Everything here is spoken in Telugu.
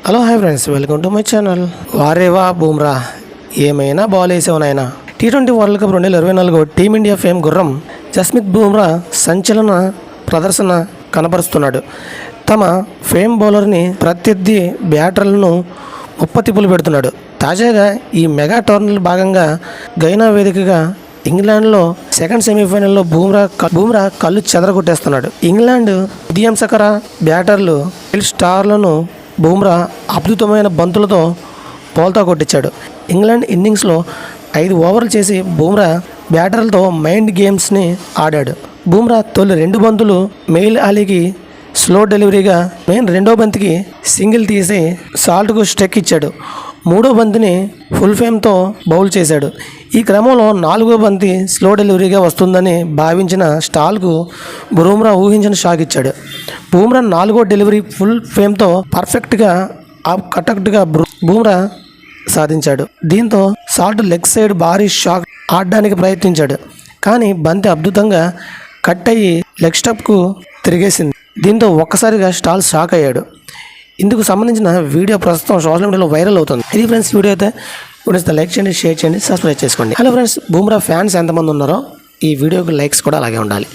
Hello hi friends welcome to my channel వారేవా Bumrah. ఏమైనా బాల్ వేసావు టీ ట్వంటీ వరల్డ్ కప్ రెండు వేల ఇరవై నాలుగు టీమిండియా ఫేమ్ గుర్రం జస్మిత్ బూమ్రా సంచలన ప్రదర్శన కనబరుస్తున్నాడు. తమ ఫేమ్ బౌలర్ని ప్రత్యర్థి బ్యాటర్లను ముప్పతిప్పులు పెడుతున్నాడు. తాజాగా ఈ మెగా టోర్నల్ భాగంగా గైనా వేదికగా ఇంగ్లాండ్లో సెకండ్ సెమీఫైనల్లో బూమ్రా బూమ్రా కళ్ళు చెదరగొట్టేస్తున్నాడు. ఇంగ్లాండ్ ఉదయం సకర బ్యాటర్లు ఫిల్ స్టార్లను బూమ్రా అద్భుతమైన బంతులతో పోల్తా కొట్టించాడు. ఇంగ్లాండ్ ఇన్నింగ్స్లో ఐదు ఓవర్లు చేసి బూమ్రా బ్యాటర్లతో మైండ్ గేమ్స్ని ఆడాడు. బూమ్రా తొలి రెండు బంతులు మెయిల్ అలీకి స్లో డెలివరీగా మెయిన్ రెండో బంతికి సింగిల్ తీసి సాల్ట్కు స్టెక్ ఇచ్చాడు. మూడో బంతిని ఫుల్ ఫేమ్తో బౌల్ చేశాడు. ఈ క్రమంలో నాలుగో బంతి స్లో డెలివరీగా వస్తుందని భావించిన స్టాల్కు బూమ్రా ఊహించిన షాక్ ఇచ్చాడు. బూమ్రా నాలుగో డెలివరీ ఫుల్ ఫేమ్తో పర్ఫెక్ట్గా ఆ కటక్ట్గా బూమ్రా సాధించాడు. దీంతో సాల్ట్ లెగ్ సైడ్ భారీ షాక్ ఆడడానికి ప్రయత్నించాడు. కానీ బంతి అద్భుతంగా కట్ అయ్యి లెగ్ స్టెప్కు తిరిగేసింది. దీంతో ఒక్కసారిగా స్టాల్ షాక్ అయ్యాడు. ఇందుకు సంబంధించిన వీడియో ప్రస్తుతం సోషల్ మీడియాలో వైరల్ అవుతుంది. ఇది ఫ్రెండ్స్ వీడియో అయితే వీడియో లైక్ చేయండి షేర్ చేయండి సబ్స్క్రైబ్ చేసుకోండి. హలో ఫ్రెండ్స్ బూమ్రా ఫ్యాన్స్ ఎంతమంది ఉన్నారో ఈ వీడియోకి లైక్స్ కూడా అలాగే ఉండాలి.